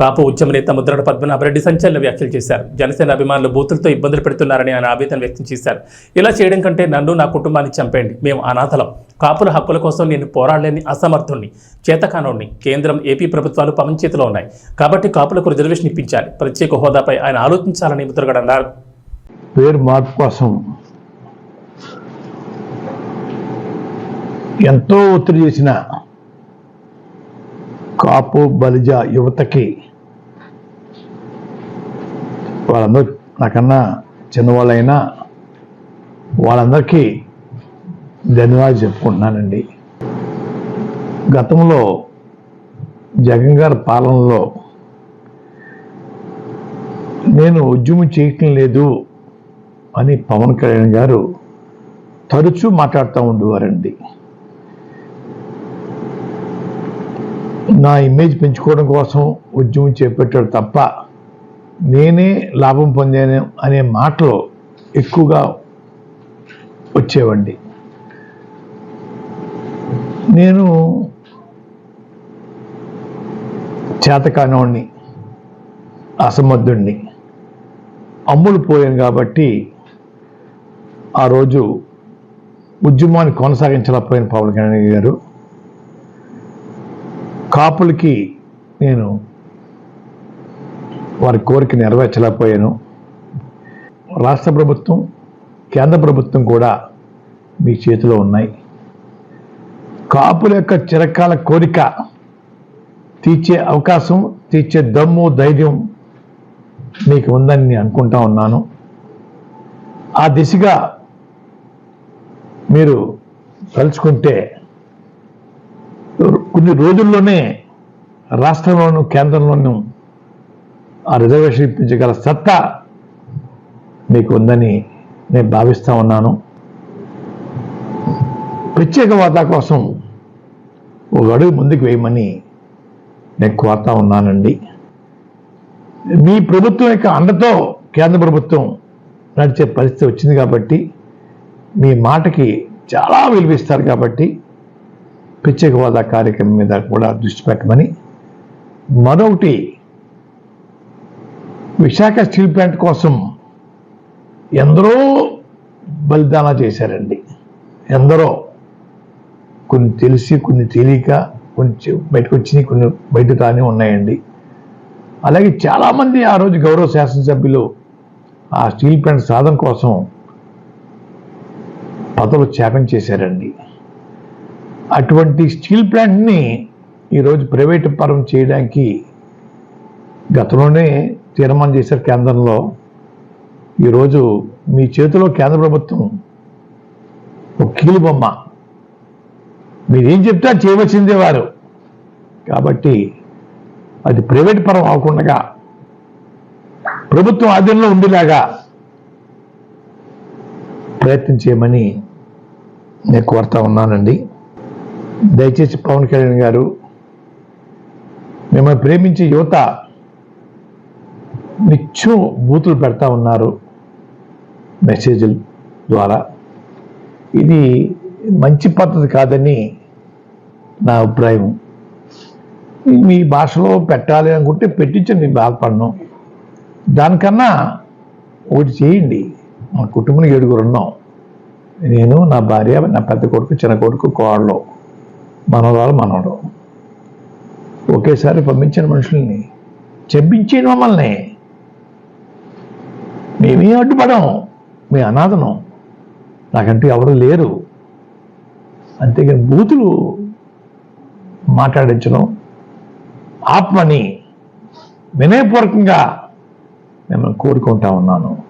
కాపు ఉద్యమ నేత ముద్రగడ పద్మనాభరెడ్డి సంచలన వ్యాఖ్యలు చేశారు. జనసేన అభిమానులు బూతులతో ఇబ్బందులు పెడుతున్నారని ఆయన ఆవేదన వ్యక్తం చేశారు. ఇలా చేయడం కంటే నన్ను నా కుటుంబాన్ని చంపేయండి. మేము అనాథలం. కాపుల హక్కుల కోసం నేను పోరాడలేని అసమర్థుణ్ణి చేతకానోడిని కేంద్రం ఏపీ ప్రభుత్వాలు పవన్ చేతిలో ఉన్నాయి. కాబట్టి కాపులకు రిజర్వేషన్ ఇప్పించాలి. ప్రత్యేక హోదాపై ఆయన ఆలోచించాలని ముద్రగడ అన్నారు. పేరు మార్పు కోసం ఎంతో ఒత్తిడి చేసిన కాపు బలిజ యువతకి వాళ్ళందరూ నాకన్నా చిన్నవాళ్ళైనా వాళ్ళందరికీ ధన్యవాదాలు చెప్పుకుంటున్నానండి. గతంలో జగన్ గారి పాలనలో నేను ఉద్యమం చేయటం లేదు అని పవన్ కళ్యాణ్ గారు తరచూ మాట్లాడుతూ ఉండేవారండి. నా ఇమేజ్ పెంచుకోవడం కోసం ఉద్యమం చేపట్టాడు తప్ప నేనే లాభం పొందాను అనే మాటలు ఎక్కువగా వచ్చేవండి నేను చేతకానోడిని అసమర్థుణ్ణి అమ్ములు పోయాను కాబట్టి ఆ రోజు ఉద్యమాన్ని కొనసాగించలేకపోయిన పవన్ కళ్యాణ్ గారు. కాపులకి నేను వారి కోరిక నెరవేర్చలేకపోయాను. రాష్ట్ర ప్రభుత్వం కేంద్ర ప్రభుత్వం కూడా మీ చేతిలో ఉన్నాయి. కాపుల యొక్క చిరకాల కోరిక తీర్చే అవకాశం తీర్చే దమ్ము ధైర్యం మీకు ఉందని నేను అనుకుంటా ఉన్నాను. ఆ దిశగా మీరు తలుచుకుంటే కొన్ని రోజుల్లోనే రాష్ట్రంలోనూ కేంద్రంలోనూ ఆ రిజర్వేషన్ ఇప్పించగల సత్తా మీకు ఉందని నేను భావిస్తా ఉన్నాను. ప్రత్యేక వాతా కోసం ఒక అడుగు ముందుకు వేయమని నేను కోరుతా ఉన్నానండి. మీ ప్రభుత్వం యొక్క అండతో కేంద్ర ప్రభుత్వం నడిచే పరిస్థితి వచ్చింది కాబట్టి మీ మాటకి చాలా విలువిస్తారు కాబట్టి ప్రత్యేక హోదా కార్యక్రమం మీద కూడా దృష్టి పెట్టమని మరొకటి విశాఖ స్టీల్ ప్లాంట్ కోసం ఎందరో బలిదాన చేశారండి. ఎందరో. కొన్ని తెలిసి కొన్ని తెలియక కొంచెం బయటకు వచ్చినాయి కొన్ని బయట రాని ఉన్నాయండి. అలాగే చాలామంది ఆ రోజు గౌరవ శాసనసభ్యులు ఆ స్టీల్ ప్లాంట్ సాధన కోసం పదవులు త్యాగం చేశారండి. అటువంటి స్టీల్ ప్లాంట్ని ఈరోజు ప్రైవేట్ పరం చేయడానికి గతంలోనే తీర్మానం చేశారు కేంద్రంలో. ఈరోజు మీ చేతిలో కేంద్ర ప్రభుత్వం ఒక కీలు బొమ్మ. మీరేం చెప్తే అది చేయవలసిందే వారు. కాబట్టి అది ప్రైవేట్ పరం అవ్వకుండా ప్రభుత్వం ఆధీనంలో ఉండేలాగా ప్రయత్నం చేయమని నేను కోరుతా ఉన్నానండి. దయచేసి పవన్ కళ్యాణ్ గారు మిమ్మల్ని ప్రేమించే యువత నిత్యం బూతులు పెడతా ఉన్నారు మెసేజ్ల ద్వారా. ఇది మంచి పద్ధతి కాదని నా అభిప్రాయం. మీ భాషలో పెట్టాలి అనుకుంటే పెట్టించండి బాధపడను. దానికన్నా ఒకటి చేయండి. మా కుటుంబం ఏడుగురు ఉన్నాం. నేను నా భార్య నా పెద్ద కొడుకు చిన్న కొడుకు కోడలు మనవరాలు మనవడు. ఒకేసారి పంపించిన మనుషుల్ని చెప్పించేయండి మమ్మల్ని. మేమే అడ్డుపడం మీ అనాథనం. నాకంటూ ఎవరు లేరు. అంతేగాని బూతులు మాట్లాడించడం ఆత్మని వినయపూర్వకంగా మిమ్మల్ని కోరుకుంటా ఉన్నాను.